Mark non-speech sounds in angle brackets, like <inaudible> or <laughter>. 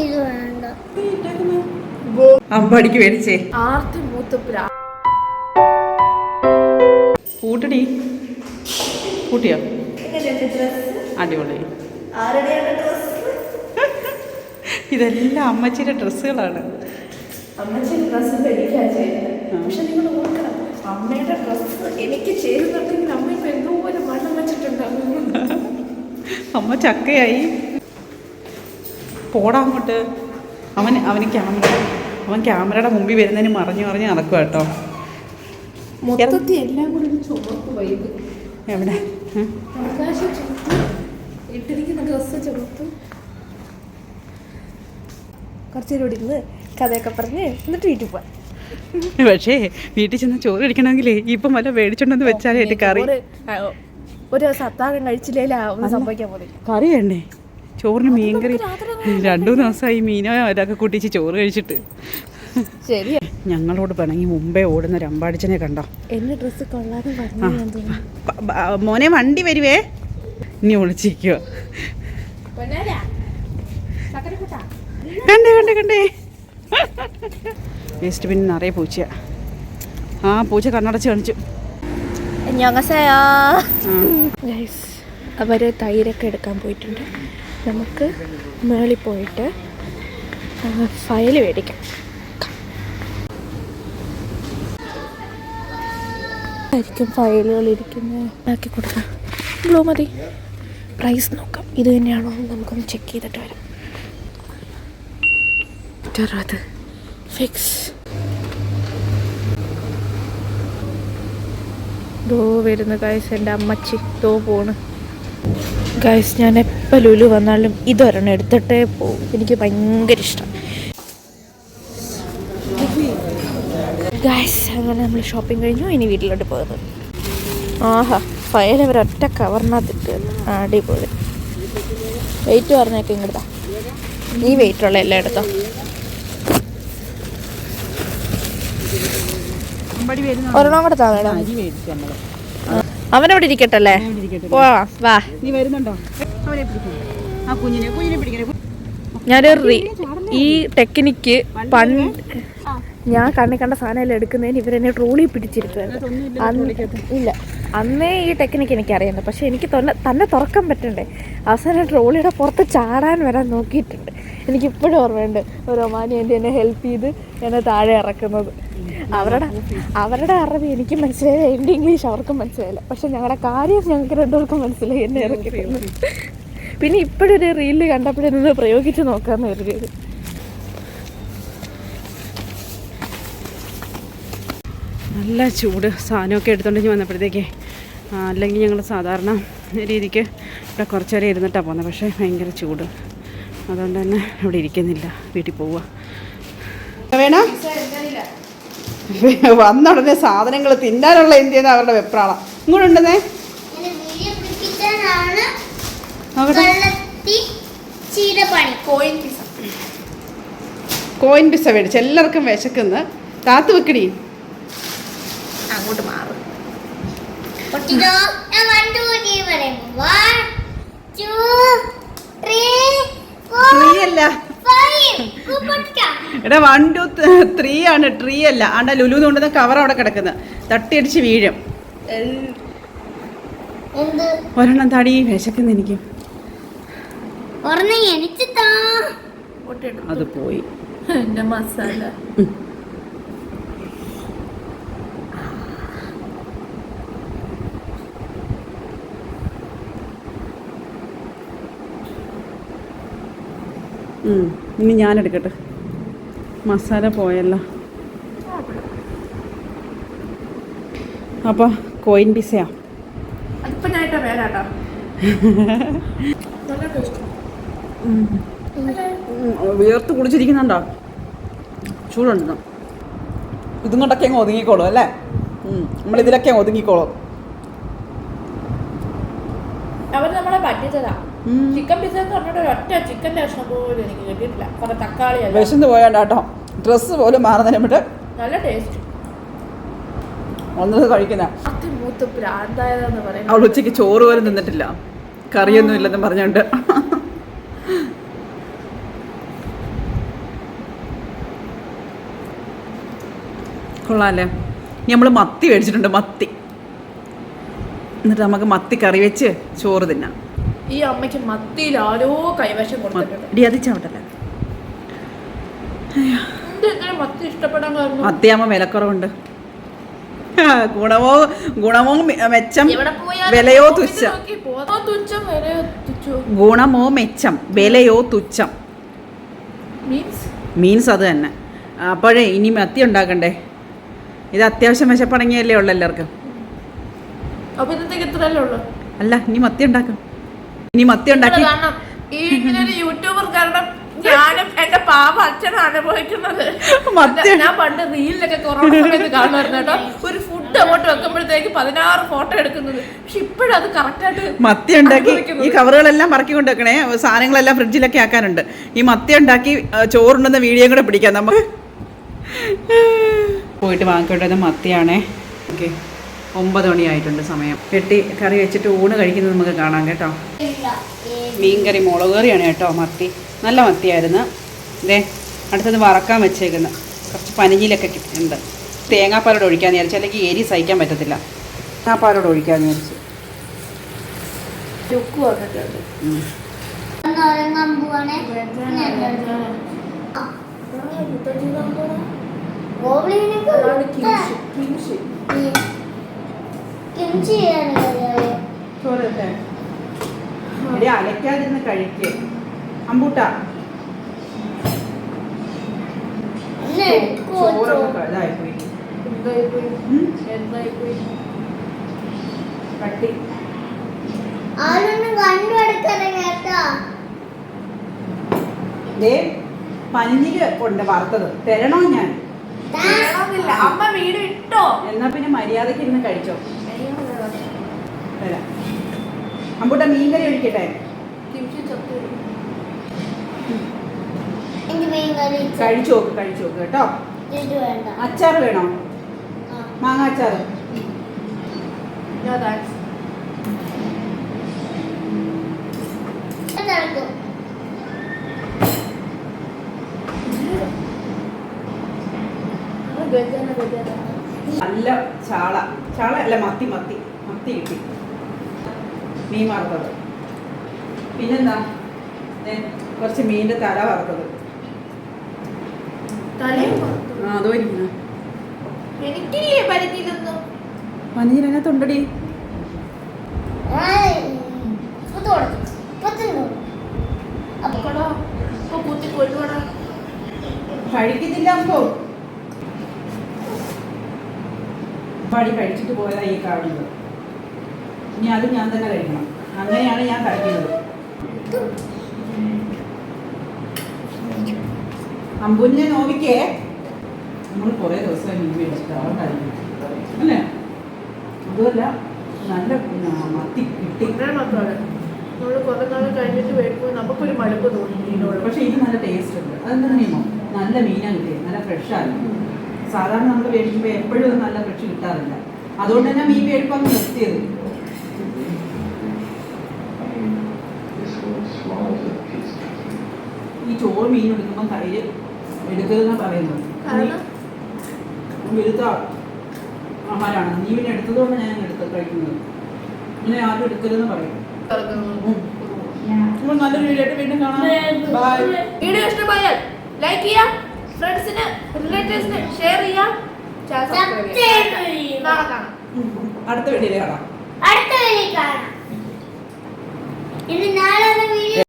ഇത് വേണ്ട. അമ്പടിക്ക് മേടിച്ചേ ആർത്തി മൂത്ത് പ്രാ കൂട്ടടി. കൂട്ടിയോ? അടിപൊളി. ഇതെല്ലാം അമ്മച്ചിന്റെ ഡ്രസ്സുകളാണ്. അമ്മച്ചിന്റെ ഡ്രസ്സ് ധരിക്കാൻ ചെയ്യുന്നത് പക്ഷെ നിങ്ങൾ ഓർക്കണം അമ്മയുടെ ഡ്രസ്സ് എനിക്ക് ചേരുന്നുണ്ടെങ്കിൽ അമ്മ ഇപ്പൊ എന്തോ ഒരു മണ്ണം വെച്ചിട്ടുണ്ടാവും. അമ്മ ചക്കയായി. പോടാ അങ്ങോട്ട്. അവൻ അവന് ക്യാമറ അവൻ ക്യാമറയുടെ മുമ്പിൽ വരുന്നതിന് മറിഞ്ഞു മറിഞ്ഞ് നടക്കുക കേട്ടോ. മൊത്തത്തിൽ എല്ലാം കൂടി ചുമപ്പ് വൈബ് എവിടെ? ഇട്ടിരിക്കുന്ന ഡ്രസ്സ് ചുമപ്പ്. കുറച്ചേരം കൂടി ഇരുന്ന് കഥയൊക്കെ പറഞ്ഞ് എന്നിട്ട് വീട്ടിൽ പോവാം. പക്ഷേ വീട്ടിൽ ചെന്ന് ചോറ് കഴിക്കണമെങ്കിലേ ഇപ്പം വല്ല മേടിച്ചോണ്ടെന്ന് വെച്ചാലേ കറി. ഒരു, സത്താകം കഴിച്ചില്ലേ ഒന്നും സംഭവിക്കാൻ പോലെ കറി വേണ്ടേ? ചോറിന് മീൻ കറി രണ്ടു ദിവസമായി മീനോ ഇതൊക്കെ കൂട്ടിച്ച് ചോറ് കഴിച്ചിട്ട്. ശരിയാ. ഞങ്ങളോട് പണങ്ങി മുമ്പേ ഓടുന്ന രമ്പാടിച്ചനെ കണ്ടോ? എന്റെ ഡ്രസ്സ് കൊള്ളാതെ മോനെ വണ്ടി വരുവേ. ഇനി ഒളിച്ചിരിക്കുക കണ്ടേ കണ്ടേ കണ്ടേ. വേസ്റ്റ് പിന്നെ നിറയെ പൂച്ച. ആ പൂച്ച കണ്ണടച്ച് കാണിച്ചു. ഞങ്ങസയാ അവർ തൈരൊക്കെ എടുക്കാൻ പോയിട്ടുണ്ട്. നമുക്ക് മേളിൽ പോയിട്ട് ഫയൽ മേടിക്കാം. ആയിരിക്കും ഫയലുകൾ ഇരിക്കുന്നത് ആക്കി കൊടുക്കാം. ബ്ലൂ മതി. പ്രൈസ് നോക്കാം. ഇത് തന്നെയാണോ നമുക്കൊന്ന് ചെക്ക് ചെയ്തിട്ട് വരാം. അറുപത് ഫിക്സ് ദോ വരുന്ന കായസ് എന്റെ അമ്മച്ചി. ദോ പോണ്. ഗൈസ് ഞാൻ എപ്പോൾ ലുലു വന്നാലും ഇതൊരെണ്ണം എടുത്തിട്ടേ പോകും എനിക്ക് ഭയങ്കര ഇഷ്ടം. ഗൈസ് അങ്ങനെ നമ്മൾ ഷോപ്പിംഗ് കഴിഞ്ഞു. ഇനി വീട്ടിലോട്ട് പോകുന്നത് ആഹാ ഫയൽ അവർ ഒറ്റ കവറിനകത്തിട്ട് അടിപൊളി. വെയിറ്റ് പറഞ്ഞേക്കെ ഇങ്ങോട്ടാ നീ വെയിറ്റ് ഉള്ള എല്ലാം എടുത്തോ. ഒരെണ്ണം കൂടെ താ വേണം അവനവിടെ ഇരിക്കട്ടല്ലേ? അല്ലേ വാ വാ. നീ വരുന്നുണ്ടോ? ആ കുഞ്ഞിനെ കുഞ്ഞിനെ പിടിക്കണേ ഞാനൊരു ഈ ടെക്നിക്ക് പണ്ട് ഞാൻ കണ്ണി കണ്ട സാധനം എടുക്കുന്നതിന് ഇവരെന്നെ ട്രോളി പിടിച്ചിരിക്കുവായിരുന്നു ഇല്ല അന്നേ ഈ ടെക്നിക്ക് എനിക്കറിയാം. പക്ഷെ എനിക്ക് തന്നെ തന്നെ തുറക്കാൻ പറ്റണ്ടേ. അവസാനം ട്രോളിയുടെ പുറത്ത് ചാടാൻ വരാൻ നോക്കിയിട്ടുണ്ട്. എനിക്കിപ്പോഴും ഓർമ്മയുണ്ട്. ഒരു ഒമാനി എന്റെ എന്നെ ഹെൽപ്പ് ചെയ്ത് എന്നെ താഴെ ഇറക്കുന്നത്. അവരുടെ അവരുടെ അറബി എനിക്ക് മനസ്സിലായില്ല എന്റെ ഇംഗ്ലീഷ് അവർക്കും മനസ്സിലായില്ല. പക്ഷെ ഞങ്ങളുടെ കാര്യം ഞങ്ങൾക്ക് രണ്ടുപേർക്കും മനസ്സിലായി എന്നെ ഇറക്കി പിന്നെ ഇപ്പോഴൊരു റീലിൽ കണ്ടപ്പോഴൊന്ന് പ്രയോഗിച്ച് നോക്കാമെന്ന് കരുതിയത്. നല്ല ചൂട് സാധനമൊക്കെ എടുത്തോണ്ടെങ്കിൽ ഇനി വന്നപ്പോഴത്തേക്ക് അല്ലെങ്കിൽ ഞങ്ങൾ സാധാരണ രീതിക്ക് ഇവിടെ കുറച്ച് നേരം ഇരുന്നിട്ടാണ് പോകുന്നത് പക്ഷേ ഭയങ്കര ചൂട്. അതുകൊണ്ട് തന്നെ ഇവിടെ ഇരിക്കുന്നില്ല. വീട്ടിൽ പോവുക. വേണ? <laughs> വന്ന ഉടനെ സാധനങ്ങൾ തിന്നാനുള്ള എന്തിയെന്ന് അവരുടെ വെപ്രാളം. ഇങ്ങോട്ടുണ്ടെന്നേ കോയിൻ പിസ കോയിൻ പിസ മേടിച്ച്. എല്ലാവർക്കും വിശക്കുന്ന്. കാത്തു വെക്കടി. അങ്ങോട്ട് മാറും. ട്രീ അല്ല. എടാ വൺ ടു ത്രീ ആണ് ട്രീ അല്ല. ആണ്ട ലുലു കൊണ്ടുവന്ന കവർ അവിടെ കിടക്കുന്നത് തട്ടിയടിച്ച് വീഴും. ഒരെണ്ണം തടി വിശക്കുന്നു എനിക്ക്. അത് പോയി. എന്റെ മസാല. ഉം, ഇനി ഞാൻ എടുക്കട്ടെ. മസാല പോയല്ല. അപ്പോൾ കോയിൻ പിസയാ വിയർത്ത് കുളിച്ചിരിക്കുന്നുണ്ടോ ചൂടുണ്ടോ ഇതും കൊണ്ടൊക്കെ അങ്ങ് ഒതുങ്ങിക്കോളും അല്ലേ? നമ്മൾ നമ്മളിതിലൊക്കെ അങ്ങ് ഒതുങ്ങിക്കോളും. അവർ നമ്മളെ പറ്റിച്ചതാ. ചിക്കൻ പിസ്സ എന്ന് പറഞ്ഞിട്ട് കഷ്ണം പോലും എനിക്ക് കിട്ടിയിട്ടില്ല. തക്കാളി വിശന്ന് പോയാണ്ടാട്ടോ. ഡ്രസ്സ് പോലും മാറുന്നതിന് മുമ്പ്. നല്ല ടേസ്റ്റ് ഒന്നത് കഴിക്കുന്ന. അവൾ ഉച്ചയ്ക്ക് ചോറ് പോലും നിന്നിട്ടില്ല കറിയൊന്നും ഇല്ലെന്ന് പറഞ്ഞുകൊണ്ട് കൊള്ളാല്ലേ? നമ്മൾ മത്തി മേടിച്ചിട്ടുണ്ട് മത്തി. എന്നിട്ട് നമുക്ക് മത്തി കറി വെച്ച് ചോറ് തിന്നാം. ഈ അമ്മയ്ക്ക് മത്തിയിൽ ആരോ കൈവശം കൊടുത്തിട്ടുണ്ട്. മത്തി ഇഷ്ടപ്പെടാൻ മത്തിയാകുമ്പോൾ വിലക്കുറവുണ്ട്. ഗുണമോ ഗുണമോ മെച്ചം വിലയോ തുച്ഛം. ഗുണമോ മെച്ചം വിലയോ തുച്ഛം. മീൻസ്? അത് തന്നെ. അപ്പോഴേ ഇനി മത്തി ഉണ്ടാക്കണ്ടേ? ഇത് അത്യാവശ്യം വിശപ്പടങ്ങിയല്ലേ ഉള്ളു എല്ലാവർക്കും. അല്ല ഇനി മത്തി ഉണ്ടാക്കും. ഇനി മത്തി ഉണ്ടാക്കി. ഈ യൂട്യൂബർ കാരണം ഞാനും എന്റെ പാപ അച്ഛനും അനുഭവിക്കുന്നത് മത്തി ഞാൻ പണ്ട് റീലിലൊക്കെ കൊറോണ സമയത്ത് കാണുമായിരുന്നു കേട്ടോ. ഒരു ഫുഡ് അങ്ങോട്ട് വെക്കുമ്പോഴത്തേക്ക് പതിനാറ് ഫോട്ടോ എടുക്കുന്നത്. പക്ഷെ ഇപ്പോഴത് കറക്റ്റായിട്ട് മത്തി ഉണ്ടാക്കി. ഈ കവറുകളെല്ലാം മറക്കി കൊണ്ട് വെക്കണേ സാധനങ്ങളെല്ലാം ഫ്രിഡ്ജിലൊക്കെ ആക്കാനുണ്ട്. ഈ മത്തി ഉണ്ടാക്കി ചോറുണ്ടെന്ന വീഡിയോ കൂടെ പിടിക്കാം നമുക്ക്. പോയിട്ട് വാങ്ങിക്കൊണ്ടുവന്ന മത്തിയാണേ. ഓക്കെ. ഒമ്പത് മണിയായിട്ടുണ്ട് സമയം. കെട്ടി കറി വെച്ചിട്ട് ഊണ് കഴിക്കുന്നത് നമുക്ക് കാണാം കേട്ടോ. മീൻകറി മുളക് കറിയാണ് കേട്ടോ മത്തി. നല്ല മത്തിയായിരുന്നു. ഇതേ അടുത്തത് വറക്കാൻ വെച്ചേക്കുന്നത് കുറച്ച് പനിഞ്ഞിലൊക്കെ ഉണ്ട് തേങ്ങാപ്പാലോട് ഒഴിക്കാൻ വിചാരിച്ചു. അല്ലെങ്കിൽ എരി സഹിക്കാൻ പറ്റത്തില്ല. തേങ്ങാപ്പാലോട് ഒഴിക്കാന്ന് വിചാരിച്ചു. ലുക്ക് എടി അലക്കാതിരുന്ന് കഴിക്ക്. അമ്പൂട്ട. ചോറൊക്കെ ഇതായിപ്പോയി. കട്ടി. പനിഞ്ഞിൽ ഉണ്ട് വറുത്തത്. തരണോ ഞാൻ? അമ്മ വീട് ഇട്ടോ? എന്നാ പിന്നെ മര്യാദയ്ക്ക് ഇരുന്ന് കഴിച്ചോ. തരാം. അമ്പൂട്ട മീൻകറി ഒഴിക്കട്ടെ കഴിച്ചു നോക്ക് കഴിച്ചു നോക്ക് കേട്ടോ. ഇത് വേണ്ട. അച്ചാർ വേണോ. മാങ്ങ അച്ചാർ നല്ല ചാള. ചാള അല്ല മത്തി മത്തി. മത്തി കിട്ടി. മീൻ വറുത്തത്. പിന്നെന്താ? കുറച്ച് മീനിന്റെ തല വറുത്തത്. ആ അതോ ഇരിക്കുന്നു? എനിക്കില്ലേ കഴിക്കുന്നില്ല അപ്പോ. പടി കഴിച്ചിട്ട് പോയതാ ഈ കാണുന്നത് ഇനി അത് ഞാൻ തന്നെ കഴിക്കണം. അങ്ങനെയാണ് ഞാൻ കഴിക്കുന്നത്. അമ്പുഞ്ഞെ നോവിക്കേ. നമ്മൾ കുറേ ദിവസമായി മീൻ മേടിച്ചിട്ട് കഴിക്കും. അല്ലേ? അതുമല്ല നല്ല മത്തി കിട്ടി. കുറെ നാൾ കഴിഞ്ഞിട്ട് നമുക്കൊരു മടുപ്പ് തോന്നി മീനോട്. പക്ഷെ ഇത് നല്ല ടേസ്റ്റ് ഉണ്ട്. അതെന്താ നിയമം നല്ല മീനാണ് കിട്ടിയത് നല്ല ഫ്രഷാണ് സാധാരണ നമ്മൾ മേടിക്കുമ്പോൾ എപ്പോഴും നല്ല ഫ്രഷ് കിട്ടാറില്ല. അതുകൊണ്ട് തന്നെ മീൻ മേടിപ്പം നിർത്തിയത് ഈ ചോറ് മീൻ എടുക്കുമ്പോൾ തൈര് എടുക്കരുതെന്ന് പറയുന്നത്. കാരണം? വിരുദ്ധ ആഹാരമാണ് നീ പിന്നെ എടുത്തതുകൊണ്ട് ഞാൻ എടുത്ത് കഴിക്കുന്നത്. ഇങ്ങനെ ആരും എടുക്കരുതെന്ന് പറയും. നല്ലൊരു വീഡിയോ ആയിട്ട് വീണ്ടും കാണാം. ബൈ വീഡിയോ ഇഷ്ടമായാൽ ലൈക്ക് ചെയ്യാം ഫ്രണ്ട്സിന് റിലേറ്റീവ്സിന് ഷെയർ ചെയ്യാം. ചാനൽ സബ്സ്ക്രൈബ് ചെയ്യുക. നാളെ കാണാം. അടുത്ത വീഡിയോയിൽ കാണാം. അടുത്ത വീഡിയോ കാണാം. ഇത് ഞാൻ